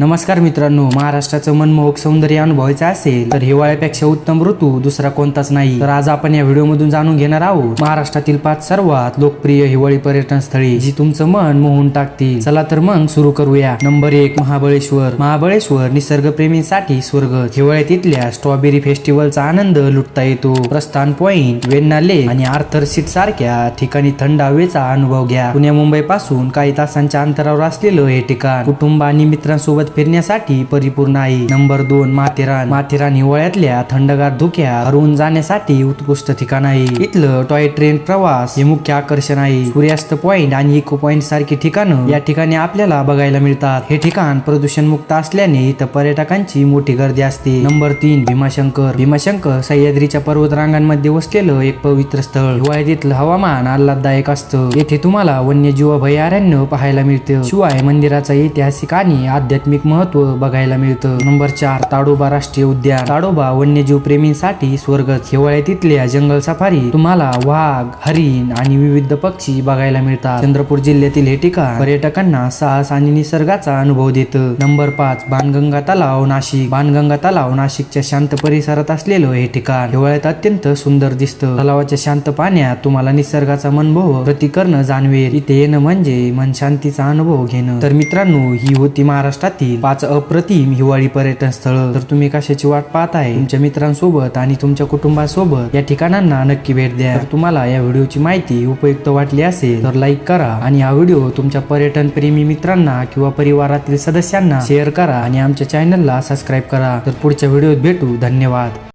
नमस्कार मित्रांनो महाराष्ट्राचं मनमोहक सौंदर्य अनुभवायचं असेल तर हिवाळ्यापेक्षा उत्तम ऋतू दुसरा कोणताच नाही. तर आज आपण या व्हिडिओमधून जाणून घेणार आहोत महाराष्ट्रातील पाच सर्वात लोकप्रिय हिवाळी पर्यटन स्थळे जी तुमचं मन मोहून टाकतील. चला तर मग सुरू करूया. नंबर एक महाबळेश्वर. महाबळेश्वर निसर्गप्रेमींसाठी स्वर्ग हिवाळ्यात इथल्या स्ट्रॉबेरी फेस्टिवलचा आनंद लुटता येतो. प्रस्थान पॉइंट वेण्णा लेक आणि आर्थर सीट सारख्या ठिकाणी थंड हवेचा अनुभव घ्या. पुण्या मुंबई पासून काही तासांच्या अंतरावर असलेलं हे ठिकाण कुटुंब आणि मित्रांसोबत फिरण्यासाठी परिपूर्ण आहे नंबर दोन माथेरान. माथेरान हिवाळ्यातल्या थंडगार धुक्या हरवून जाण्यासाठी उत्कृष्ट ठिकाण आहे. इथलं टॉय ट्रेन प्रवास हे मुख्य आकर्षण आहे. सूर्यास्त पॉइंट आणि इको पॉइंट सारखी ठिकाणं या ठिकाणी आपल्याला बघायला मिळतात. हे ठिकाण प्रदूषण मुक्त असल्याने इथं पर्यटकांची मोठी गर्दी असते. नंबर तीन भीमाशंकर. भीमाशंकर सह्याद्रीच्या पर्वत रांगांमध्ये वसलेलं एक पवित्र स्थळ. हिवाळ्यात इथलं हवामान आल्हाददायक असतं. येथे तुम्हाला वन्यजीव अभयारण्य पाहायला मिळतं. शिवाय मंदिराचा ऐतिहासिक आणि आध्यात्मिक महत्त्व बघायला मिळतं. नंबर चार ताडोबा राष्ट्रीय उद्यान. ताडोबा वन्यजीव प्रेमींसाठी स्वर्गच हिवाळ्यात इथल्या जंगल सफारी तुम्हाला वाघ हरिण आणि विविध पक्षी बघायला मिळतात. चंद्रपूर जिल्ह्यातील हे ठिकाण पर्यटकांना साहस आणि निसर्गाचा अनुभव देतं. नंबर पाच बाणगंगा तलाव नाशिक. बाणगंगा तलाव नाशिकच्या शांत परिसरात असलेलं हे ठिकाण हिवाळ्यात अत्यंत सुंदर दिसतं. तलावाच्या शांत पाण्यात तुम्हाला निसर्गाचा मनभव प्रतिकरण जाणवेल. इथे येणं म्हणजे मन शांतीचा अनुभव घेणं. तर मित्रांनो ही होती महाराष्ट्रात महाराष्ट्रातील पाच अप्रतिम हिवाळी पर्यटन स्थळ. तर तुम्ही कशाची वाट पाहत आहे? तुमच्या मित्रांसोबत आणि तुमच्या कुटुंबासोबत या ठिकाणांना नक्की भेट द्या. तर तुम्हाला या व्हिडिओची माहिती उपयुक्त वाटली असेल तर लाईक करा आणि हा व्हिडिओ तुमच्या पर्यटन प्रेमी मित्रांना किंवा परिवारातील सदस्यांना शेअर करा आणि आमच्या चॅनलला सबस्क्राईब करा. तर पुढच्या व्हिडिओत भेटू. धन्यवाद.